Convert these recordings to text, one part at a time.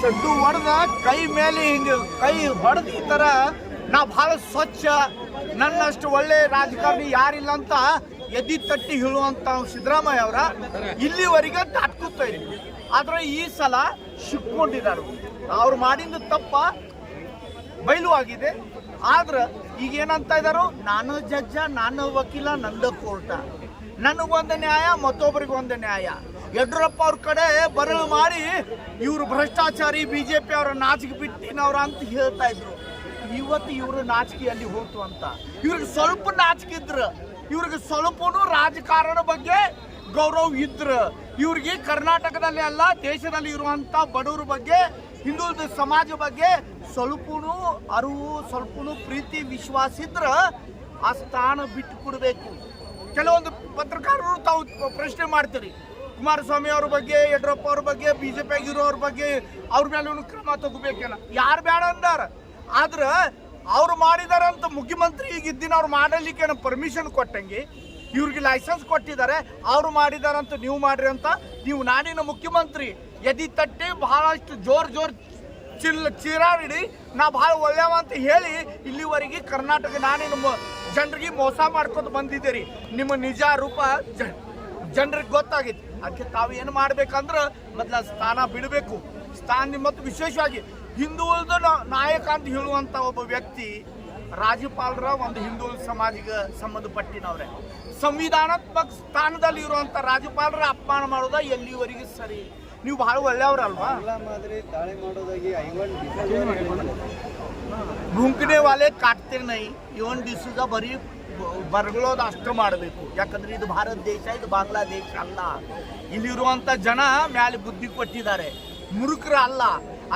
Shed ಹೊಡೆದ ಕೈ ಮೇಲೆ ಹಿಂಗೆ ಕೈ ಹೊಡೆದ ಈ ಥರ ನಾ ಭಾಳ ಸ್ವಚ್ಛ, ನನ್ನಷ್ಟು ಒಳ್ಳೆ ರಾಜಕಾರಣಿ ಯಾರಿಲ್ಲ ಅಂತ ಎದ್ದಿ ತಟ್ಟಿ ಹೇಳುವಂತ ಸಿದ್ದರಾಮಯ್ಯ ಅವರ ಇಲ್ಲಿವರೆಗೆ ದಾಟ್ಕೊತ ಇದ್ದೀವಿ ಆದ್ರೆ ಈ ಸಲ ಸಿಕ್ಕೊಂಡಿದ್ದಾರೆ ಅವ್ರು. ಮಾಡಿದ ತಪ್ಪ ಬಯಲು ಆಗಿದೆ. ಆದ್ರೆ ಈಗ ಏನಂತ ಇದಾರು, ನಾನು ಜಜ್ಜ ನಾನು ವಕೀಲ, ನಂದ ಕೋರ್ಟ. ನನಗೊಂದು ನ್ಯಾಯ ಮತ್ತೊಬ್ಬರಿಗೊಂದು ನ್ಯಾಯ. ಯಡಿಯೂರಪ್ಪ ಅವ್ರ ಕಡೆ ಬರಲು ಮಾಡಿ ಇವರು ಭ್ರಷ್ಟಾಚಾರಿ, ಬಿಜೆಪಿ ಅವರ ನಾಚಿಕೆ ಬಿಟ್ಟಿನವ್ರ ಅಂತ ಹೇಳ್ತಾ ಇದ್ರು. ಇವತ್ತು ಇವರು ನಾಚಿಕೆಯಲ್ಲಿ ಹೋತು ಅಂತ. ಇವ್ರಿಗೆ ಸ್ವಲ್ಪ ನಾಚಿಕೆ ಇದ್ರು, ಇವ್ರಿಗೆ ಸ್ವಲ್ಪನೂ ರಾಜಕಾರಣ ಬಗ್ಗೆ ಗೌರವ ಇದ್ರ, ಇವ್ರಿಗೆ ಕರ್ನಾಟಕದಲ್ಲಿ ಅಲ್ಲ, ದೇಶದಲ್ಲಿ ಇರುವಂತ ಬಡವರ ಬಗ್ಗೆ, ಹಿಂದುಳಿದ ಸಮಾಜ ಬಗ್ಗೆ ಸ್ವಲ್ಪನೂ ಅರಿವು, ಸ್ವಲ್ಪನೂ ಪ್ರೀತಿ, ವಿಶ್ವಾಸ ಇದ್ರ ಆ ಸ್ಥಾನ ಬಿಟ್ಟು ಕೊಡಬೇಕು ಕೆಲವೊಂದು ಪತ್ರಕಾರರು ತಾವು ಪ್ರಶ್ನೆ ಮಾಡ್ತೀರಿ ಕುಮಾರಸ್ವಾಮಿ ಅವ್ರ ಬಗ್ಗೆ ಯಡಿಯೂರಪ್ಪ ಅವ್ರ ಬಗ್ಗೆ ಬಿಜೆಪಿ ಇರೋರ ಬಗ್ಗೆ ಅವ್ರ ಮೇಲೆ ಕ್ರಮ ತಗೋಬೇಕೇನ ಯಾರು ಬೇಡ ಅಂದಾರ? ಆದ್ರೆ ಅವ್ರು ಮಾಡಿದಾರಂತ ಮುಖ್ಯಮಂತ್ರಿ ಈಗ ಇದ್ದಿನ ಅವ್ರು ಮಾಡಲಿಕ್ಕೆ ಪರ್ಮಿಷನ್ ಕೊಟ್ಟಂಗೆ, ಇವ್ರಿಗೆ ಲೈಸೆನ್ಸ್ ಕೊಟ್ಟಿದ್ದಾರೆ, ಅವ್ರು ಮಾಡಿದಾರಂತ ನೀವು ಮಾಡ್ರಿ ಅಂತ ನೀವು ನಾನಿನ ಮುಖ್ಯಮಂತ್ರಿ. ಎದಿ ತಟ್ಟಿ ಬಹಳಷ್ಟು ಜೋರ್ ಜೋರ್ ಚಿಲ್ ಚೀರಾಡಿ ನಾ ಭಾಳ ಒಳ್ಳೆಯವ ಅಂತ ಹೇಳಿ ಇಲ್ಲಿವರೆಗೆ ಕರ್ನಾಟಕ ನಾನೇನು ಜನರಿಗೆ ಮೋಸ ಮಾಡ್ಕೊಂಡು ಬಂದಿದ್ದೀರಿ. ನಿಮ್ಮ ನಿಜ ರೂಪ ಜನರಿಗೆ ಗೊತ್ತಾಗೈತಿ ಅದಕ್ಕೆ ತಾವು ಏನು ಮಾಡ್ಬೇಕಂದ್ರೆ ಮೊದಲ ಸ್ಥಾನ ಬಿಡಬೇಕು. ಸ್ಥಾನ ಮತ್ತು ವಿಶೇಷವಾಗಿ ಹಿಂದುಳಿದ ನಾಯಕ ಅಂತ ಹೇಳುವಂಥ ಒಬ್ಬ ವ್ಯಕ್ತಿ ರಾಜ್ಯಪಾಲರ ಒಂದು ಹಿಂದುಳಿದ ಸಮಾಜಿಗೆ ಸಂಬಂಧಪಟ್ಟಿನವ್ರೆ. ಸಂವಿಧಾನಾತ್ಮಕ ಸ್ಥಾನದಲ್ಲಿ ಇರುವಂಥ ರಾಜ್ಯಪಾಲರ ಅಪಮಾನ ಮಾಡೋದ ಎಲ್ಲಿವರೆಗೂ ಸರಿ. ನೀವು ಬಹಳ ಒಳ್ಳೆಯವ್ರಲ್ವಾ ಮಾದರಿ ತಾಳೆ ಮಾಡೋದಾಗಿ ಡಿಸೋಜಾ. ಭುಂಕನೆ ವಾಲೆ ಕಾಟ್ತೆ ನೈ ಇವನ್ ಡಿಸೀಸ ಬರೀ ಬರಗಳೋದು ಅಷ್ಟು ಮಾಡಬೇಕು. ಯಾಕಂದ್ರೆ ಇದು ಭಾರತ ದೇಶ ಇದು ಬಾಂಗ್ಲಾದೇಶ ಅಲ್ಲ. ಇಲ್ಲಿರುವಂತ ಜನ ಮ್ಯಾಲೆ ಬುದ್ಧಿ ಕೊಟ್ಟಿದ್ದಾರೆ. ಮುರುಕರ ಅಲ್ಲ.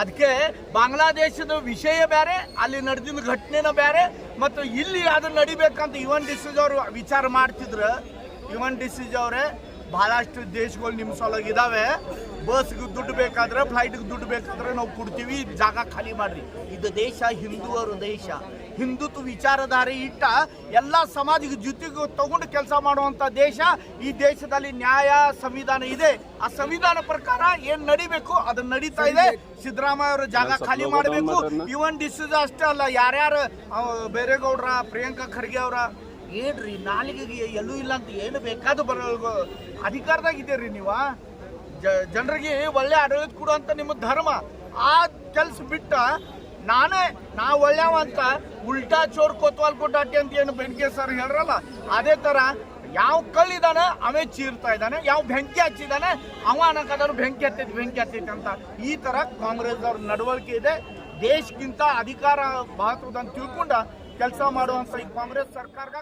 ಅದಕ್ಕೆ ಬಾಂಗ್ಲಾದೇಶದ ವಿಷಯ ಬೇರೆ ಅಲ್ಲಿ ನಡೆದಿದ್ದ ಘಟನೆನ ಬೇರೆ ಮತ್ತು ಇಲ್ಲಿ ಅದು ನಡಿಬೇಕಂತ ಇವನ್ ಡಿಸೀಸ್ ಅವರು ವಿಚಾರ ಮಾಡ್ತಿದ್ರು. ಇವನ್ ಡಿಸೀಸ್ ಅವರೇ ಬಹಳಷ್ಟು ದೇಶಗಳು ನಿಮ್ಮ ಸಲುವಾಗಿ ಇದಾವೆ. ಬಸ್ಗೆ ದುಡ್ಡು ಬೇಕಾದ್ರೆ ಫ್ಲೈಟ್ಗೆ ದುಡ್ಡು ಬೇಕಾದ್ರೆ ನಾವು ಕೊಡ್ತೀವಿ. ಜಾಗ ಖಾಲಿ ಮಾಡ್ರಿ. ಇದು ದೇಶ ಹಿಂದೂವರು ದೇಶ. ಹಿಂದುತ್ವ ವಿಚಾರಧಾರೆ ಇಟ್ಟ ಎಲ್ಲ ಸಮಾಜದ ಜೊತೆಗೂ ತಗೊಂಡು ಕೆಲಸ ಮಾಡುವಂತ ದೇಶ ಈ ದೇಶದಲ್ಲಿ ನ್ಯಾಯ ಸಂವಿಧಾನ ಇದೆ. ಆ ಸಂವಿಧಾನ ಪ್ರಕಾರ ಏನು ನಡಿಬೇಕು ಅದನ್ನ ನಡೀತಾ ಇದೆ. ಸಿದ್ದರಾಮಯ್ಯ ಅವರು ಜಾಗ ಖಾಲಿ ಮಾಡಬೇಕು. ಇವನ್ ಡಿಸಿಸ್ ಅಷ್ಟೇ ಅಲ್ಲ ಯಾರ್ಯಾರು ಬೇರೆಗೌಡ್ರ ಪ್ರಿಯಾಂಕಾ ಖರ್ಗೆ ಅವರ ಏನ್ರಿ, ನಾಲಿಗೆಗೆ ಎಲ್ಲೂ ಇಲ್ಲ ಅಂತ ಏನು ಬೇಕಾದ ಬರ ಅಧಿಕಾರದಾಗ ಇದೀರಿ ನೀವು? ಜನರಿಗೆ ಒಳ್ಳೆ ಆಡಳಿತ ಕೊಡುವಂತ ನಿಮ್ಮ ಧರ್ಮ. ಆ ಕೆಲ್ಸ ಬಿಟ್ಟ ನಾನೇ ನಾ ಒಳ್ಳೆವ ಅಂತ ಉಲ್ಟಾ ಚೋರ್ ಕೊತ್ವಾಲ್ ಕೊಟ್ಟಾಟಿ ಅಂತ ಏನು ಬೆಂಕಿ ಸರ್ ಹೇಳ್ರಲ್ಲ, ಅದೇ ತರ ಯಾವ ಕಲ್ಲಿದಾನೆ, ಅವೇ ಚೀರ್ತಾ ಇದ್ದಾನೆ, ಯಾವ ಬೆಂಕಿ ಹಚ್ಚಿದಾನೆ, ಅವ ಅನ್ನಕದಾನು ಬೆಂಕಿ ಹತ್ತೈತಿ ಬೆಂಕಿ ಹತ್ತೈತಿ ಅಂತ. ಈ ತರ ಕಾಂಗ್ರೆಸ್ ಅವ್ರ ನಡವಳಿಕೆ ಇದೆ. ದೇಶಕ್ಕಿಂತ ಅಧಿಕಾರ ಮಹತ್ವದ ಅಂತ ತಿಳ್ಕೊಂಡ ಕೆಲಸ ಮಾಡುವಂತ ಈ ಕಾಂಗ್ರೆಸ್ ಸರ್ಕಾರಗ